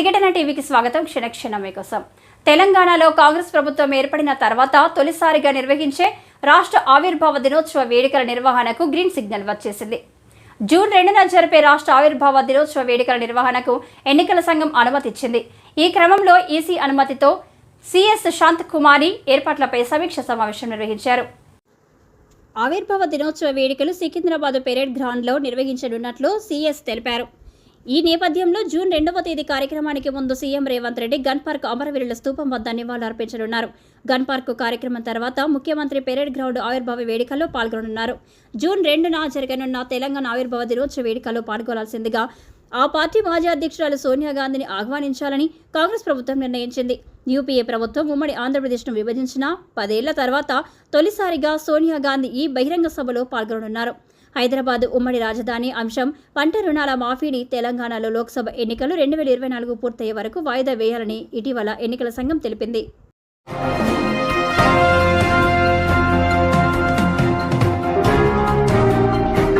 Nine టీవీకి స్వాగతం. క్షణక్షణం మీకోసం. తెలంగాణలో కాంగ్రెస్ ప్రభుత్వం ఏర్పడిన తర్వాత తొలిసారిగా నిర్వహించే రాష్ట్ర ఆవిర్భావ దినోత్సవ వేడుకల నిర్వహణకు గ్రీన్ సిగ్నల్ వచ్చేసింది. జూన్ రెండున జరిపే రాష్ట్ర ఆవిర్భావ దినోత్సవ వేడుకల నిర్వహణకు ఎన్నికల సంఘం అనుమతిచ్చింది. ఈ క్రమంలో ఈసీ అనుమతితో సిఎస్ శాంత్ కుమారి ఏర్పాట్లపై సమీక్ష సమావేశం నిర్వహించారు. ఆవిర్భావ దినోత్సవ వేడుకలు సికింద్రాబాద్ పెరేడ్ గ్రౌండ్లో నిర్వహించనున్నట్లు సిఎస్ తెలిపారు. ఈ నేపథ్యంలో జూన్ రెండవ తేదీ కార్యక్రమానికి ముందు CM Revanth Reddy gun park అమరవీరుల స్తూపం వద్ద నివాళులర్పించనున్నారు. గన్ పార్క్ కార్యక్రమం తర్వాత ముఖ్యమంత్రి పెరేడ్ గ్రౌండ్ ఆవిర్భావ వేడుకల్లో పాల్గొనున్నారు జూన్ రెండున జరగనున్న తెలంగాణ ఆవిర్భావ దినోత్సవ వేడుకల్లో పాల్గొనాల్సిందిగా ఆ పార్టీ మాజీ అధ్యక్షురాలు సోనియా గాంధీని ఆహ్వానించాలని కాంగ్రెస్ ప్రభుత్వం నిర్ణయించింది. యూపీఏ ప్రభుత్వం ఉమ్మడి ఆంధ్రప్రదేశ్ను విభజించిన పదేళ్ళ తర్వాత తొలిసారిగా సోనియా గాంధీ ఈ బహిరంగ సభలో పాల్గొననున్నారు. హైదరాబాద్ ఉమ్మడి రాజధాని అంశం పంట రుణాల మాఫీని తెలంగాణలో లోక్సభ ఎన్నికలు రెండు వేల ఇరవై నాలుగు పూర్తయ్యే వరకు వాయిదా వేయాలని ఇటీవల ఎన్నికల సంఘం తెలిపింది.